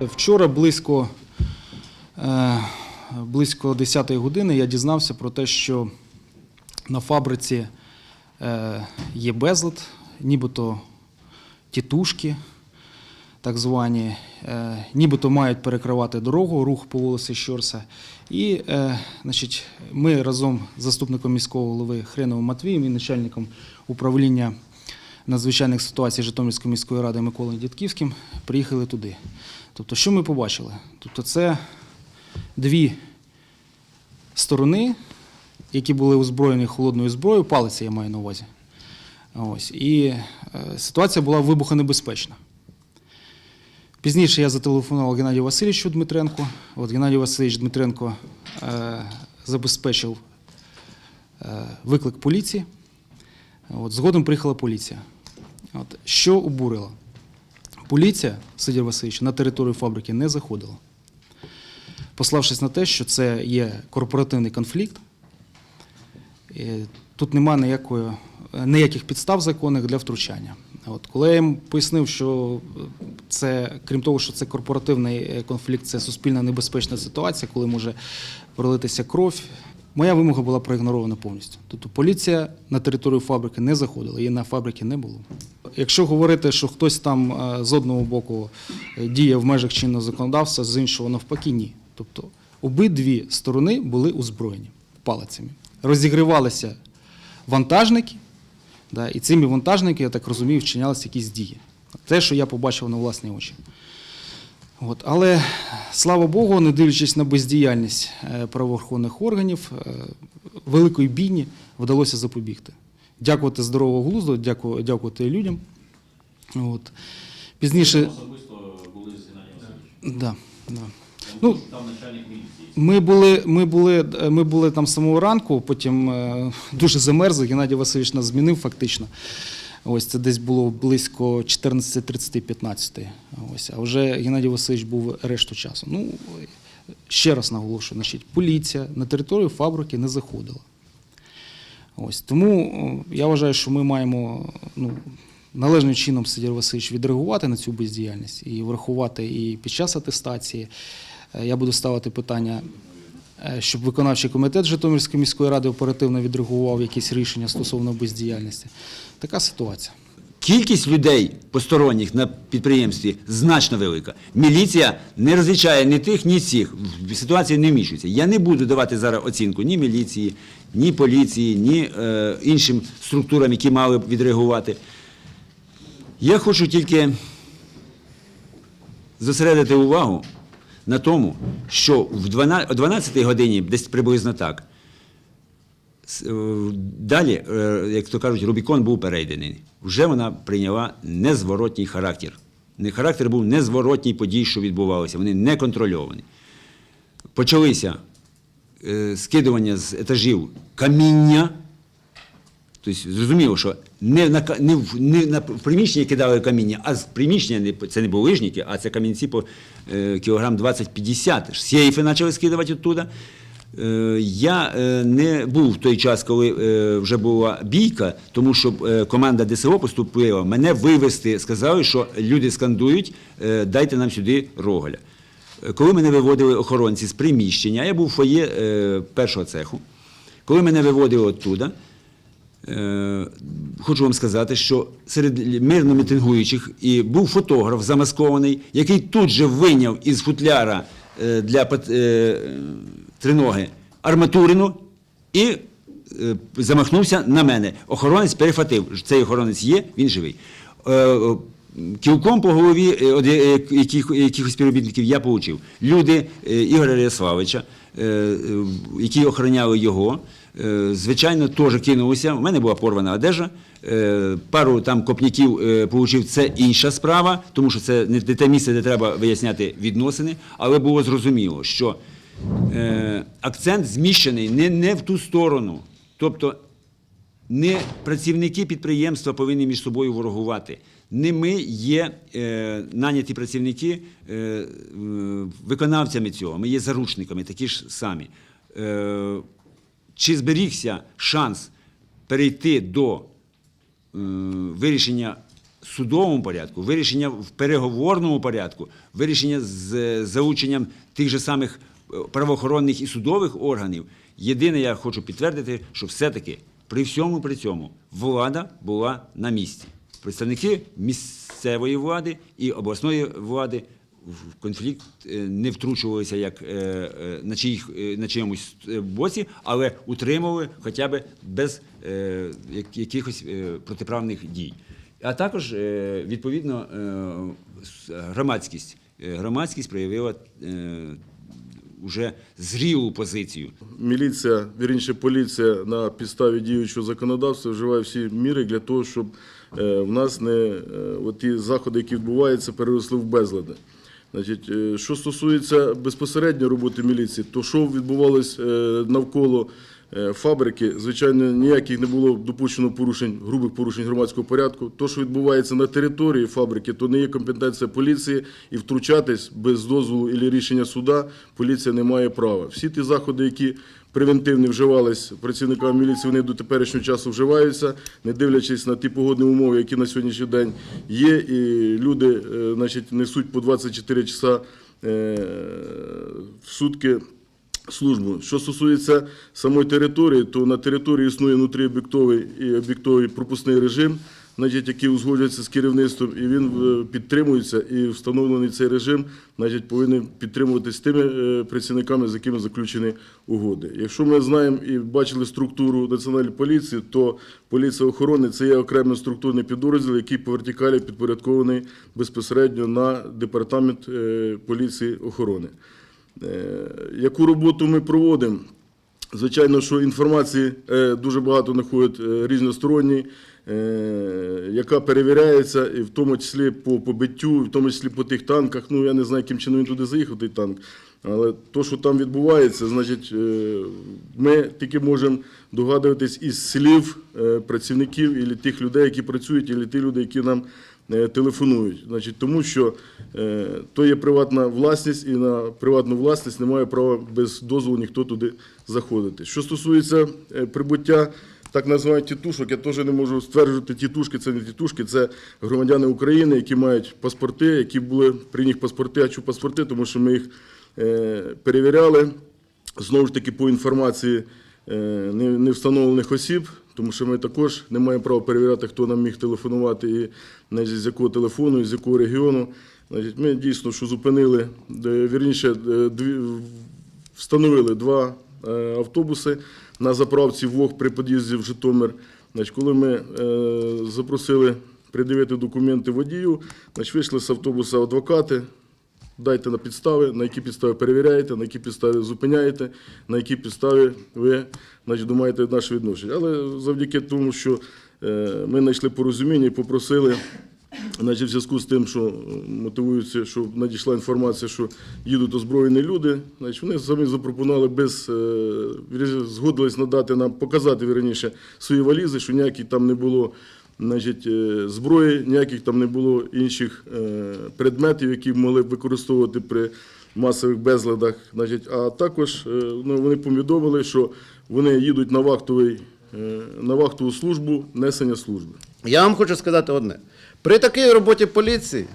Вчора близько, е, близько 10 години я дізнався про те, що на фабриці е, є безлад, нібито тітушки, так звані, е, нібито мають перекривати дорогу, рух по вулиці Щорса. І значить, ми разом з заступником міського голови Хреновим Матвієм і начальником управління надзвичайних ситуацій Житомирської міської ради Миколою Дідківським приїхали туди. Тобто, що ми побачили? Тобто, це дві сторони, які були озброєні холодною зброєю, палиці я маю на увазі. Ось. І е, ситуація була вибухонебезпечна. Пізніше я зателефонував Геннадію Васильовичу Дмитренку. От Геннадій Васильович Дмитренко е, забезпечив е, виклик поліції. От, згодом приїхала поліція. От, що обурило? Поліція, Сидір Васильович, на територію фабрики не заходила, пославшись на те, що це є корпоративний конфлікт. Е, Тут немає ніякої, ніяких підстав законних для втручання. От, коли я їм пояснив, що це, крім того, що це корпоративний е, конфлікт, це суспільна небезпечна ситуація, коли може пролитися кров, моя вимога була проігнорована повністю. Тобто поліція на територію фабрики не заходила, її на фабриці не було. Якщо говорити, що хтось там е, з одного боку е, діє в межах чинного законодавства, з іншого навпаки, ні. Тобто обидві сторони були озброєні палицями. Розігрівалися вантажники, да, і цими вантажники, я так розумію, вчинялися якісь дії. Те, що я побачив на власні очі. От, але слава Богу, не дивлячись на бездіяльність е, правоохоронних органів, е, великої бійні вдалося запобігти. Дякувати здорового глузду, дяку- дякувати людям. От. Пізніше. Були. Да, да. Ну, там начальник міліції. Ми були, ми були, ми були там з самого ранку, потім е, дуже замерзли. Геннадій Васильович нас змінив фактично. Ось це десь було близько 14.30-15. Ось, а вже Геннадій Васильович був решту часу. Ну, ще раз наголошую, значить, поліція на територію фабрики не заходила. Ось, тому я вважаю, що ми маємо ну, належним чином Сидір Васильович відреагувати на цю бездіяльність і врахувати і під час атестації. Е, Я буду ставити питання, е, щоб виконавчий комітет Житомирської міської ради оперативно відреагував якісь рішення стосовно бездіяльності. Така ситуація. Кількість людей посторонніх на підприємстві значно велика. Міліція не розлічає ні тих, ні цих. В ситуацію не вмішується. Я не буду давати зараз оцінку ні міліції, ні поліції, ні е, іншим структурам, які мали б відреагувати. Я хочу тільки зосередити увагу на тому, що в 12, о 12 годині, десь приблизно так, е, далі, е, як то кажуть, Рубікон був перейдений. Вже вона прийняла незворотній характер. Характер був незворотній подій, що відбувалося. Вони не контрольовані. Почалися е, скидування з етажів каміння. Тобто зрозуміло, що не, на, не, в, не на приміщення кидали каміння, а з приміщення не- це не булижники, а це камінці по е, кілограм 20-50. Сейфи почали скидувати оттуда. Е, я е, не був в той час, коли е, вже була бійка, тому що е, команда ДСО поступила мене вивезти. Сказали, що люди скандують, е, дайте нам сюди рогаля. Е, Коли мене виводили охоронці з приміщення, я був в фоє е, першого цеху. Коли мене виводили оттуда, Хочу вам сказати, що серед мирно мітингуючих і був фотограф замаскований, який тут же вийняв із футляра е, для е, триноги арматурину і е, замахнувся на мене. Охоронець перехватив. Цей охоронець є, він живий. Е, е, Кілком по голові е, е, якихось співробітників я получив. Люди е, Ігоря Ряславича, е, е, які охороняли його, е, звичайно, теж кинулися. У мене була порвана одежа. е, Пару там копняків е, получив. Це інша справа, тому що це не те місце, де треба виясняти відносини. Але було зрозуміло, що е, акцент зміщений не, не в ту сторону. Тобто не працівники підприємства повинні між собою ворогувати. Не ми є е, наняті працівники е, е, виконавцями цього. Ми є заручниками, такі ж самі. Е, чи зберігся шанс перейти до е, вирішення судовому порядку, вирішення в переговорному порядку, вирішення з залученням тих же самих е, правоохоронних і судових органів. Єдине, я хочу підтвердити, що все-таки при всьому при цьому влада була на місці. Представники місцевої влади і обласної влади в конфлікт е, не втручувалися як е, е, на, чиїх, на чиємусь боці, але утримували хоча б без якихось протиправних дій. А також, відповідно, громадськість. Громадськість проявила вже зрілу позицію. Міліція, вірніше, поліція на підставі діючого законодавства вживає всі міри для того, щоб в нас не ті заходи, які відбуваються, переросли в безлади. Значить, е, що стосується безпосередньо роботи міліції, то що відбувалось е, навколо е, фабрики, звичайно, ніяких не було допущено порушень, грубих порушень громадського порядку. То, що відбувається на території фабрики, то не є компетенція поліції, і втручатись без дозволу і рішення суда поліція не має права. Всі ті заходи, які превентивні вживались працівниками міліції, вони до теперішнього часу вживаються, не дивлячись на ті погодні умови, які на сьогоднішній день є, і люди е, значить, несуть по 24 часа е, в сутки службу. Що стосується самої території, то на території існує внутріоб'єктовий і об'єктовий пропускний режим, значить, який узгоджується з керівництвом, і він е, підтримується, і встановлений цей режим значить, повинен підтримуватись тими е, працівниками, з якими заключені угоди. Якщо ми знаємо і бачили структуру національної поліції, то поліція охорони це є окремий структурний підрозділ, який по вертикалі підпорядкований безпосередньо на департамент е, поліції охорони. Яку роботу ми проводимо? Звичайно, що інформації дуже багато знаходять різносторонньої, е, яка перевіряється, і в тому числі по побиттю, в тому числі по тих танках. Ну, я не знаю, яким чином він туди заїхав, той танк. Але то, що там відбувається, значить, е, ми тільки можемо догадуватись із слів е, працівників і тих людей, які працюють, і ті люди, які нам е, телефонують. Значить, тому що е, то є приватна власність, і на приватну власність немає права без дозволу ніхто туди заходити. Що стосується е, прибуття. Так називають тітушок, я теж не можу стверджувати, тітушки це не тітушки, це громадяни України, які мають паспорти, які були при них паспорти, а чому паспорти, тому що ми їх е, перевіряли. Знову ж таки, по інформації е, не- невстановлених осіб, тому що ми також не маємо права перевіряти, хто нам міг телефонувати, і значить, з якого телефону, і з якого регіону. Значить, ми дійсно що зупинили, вірніше, е, дві, встановили два автобуси на заправці ВОГ при під'їзді в Житомир. Значить, коли ми е, запросили придивити документи водію, значить, вийшли з автобуса адвокати, Дайте на підстави, на які підстави перевіряєте, на які підстави зупиняєте, на які підстави ви значить, думаєте наше відношення. Але завдяки тому, що е, ми знайшли порозуміння і попросили, значить, в зв'язку з тим, що е, мотивуються, що надійшла інформація, що їдуть озброєні люди, значить, вони самі запропонували без е, згодились надати нам, показати вірніше свої валізи, що ніяких там не було значить, е, зброї, ніяких там не було інших предметів, які могли б використовувати при масових безладах. Значить, а також ну, вони повідомили, що вони їдуть на, вахтовий, на вахтову службу несення служби. Я вам хочу сказати одне. При такій роботі поліції,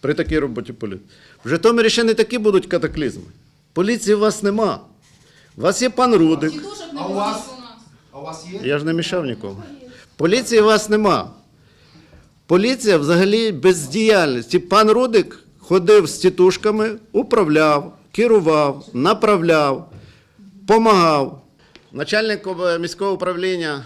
при такій роботі поліції, в Житомирі ще не такі будуть катаклізми. Поліції у вас нема. У вас є пан Рудик. А у вас? А у вас є? Я ж не мішав нікому. Поліції у вас нема. Поліція взагалі бездіяльність. Пан Рудик ходив з тітушками, управляв, керував, направляв, помагав. Начальник міського управління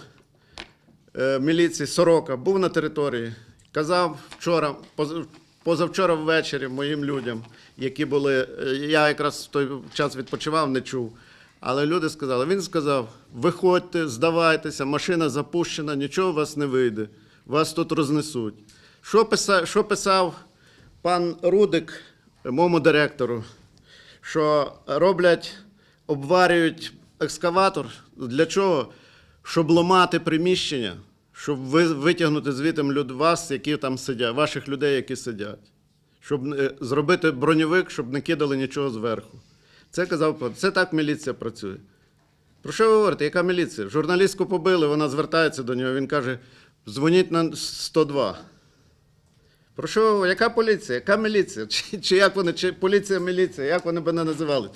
міліції Сорока був на території. Казав вчора, поз- позавчора ввечері моїм людям, які були. е, Я якраз в той час відпочивав, не чув. Але люди сказали, він сказав: виходьте, здавайтеся, машина запущена, нічого у вас не вийде, вас тут рознесуть. Що писав, що писав пан Рудик, моєму директору, що роблять, обварюють екскаватор. Для чого? Щоб ламати приміщення, щоб ви- витягнути звідти люд вас, які там сидять, ваших людей, які сидять. Щоб е, зробити броньовик, щоб не кидали нічого зверху. Це казав. Це так міліція працює. Про що ви говорите? Яка міліція? Журналістку побили, вона звертається до нього. Він каже: дзвоніть на 102. Про що, яка поліція? Яка міліція? Чи, чи як вони, чи поліція, міліція, як вони б не називали?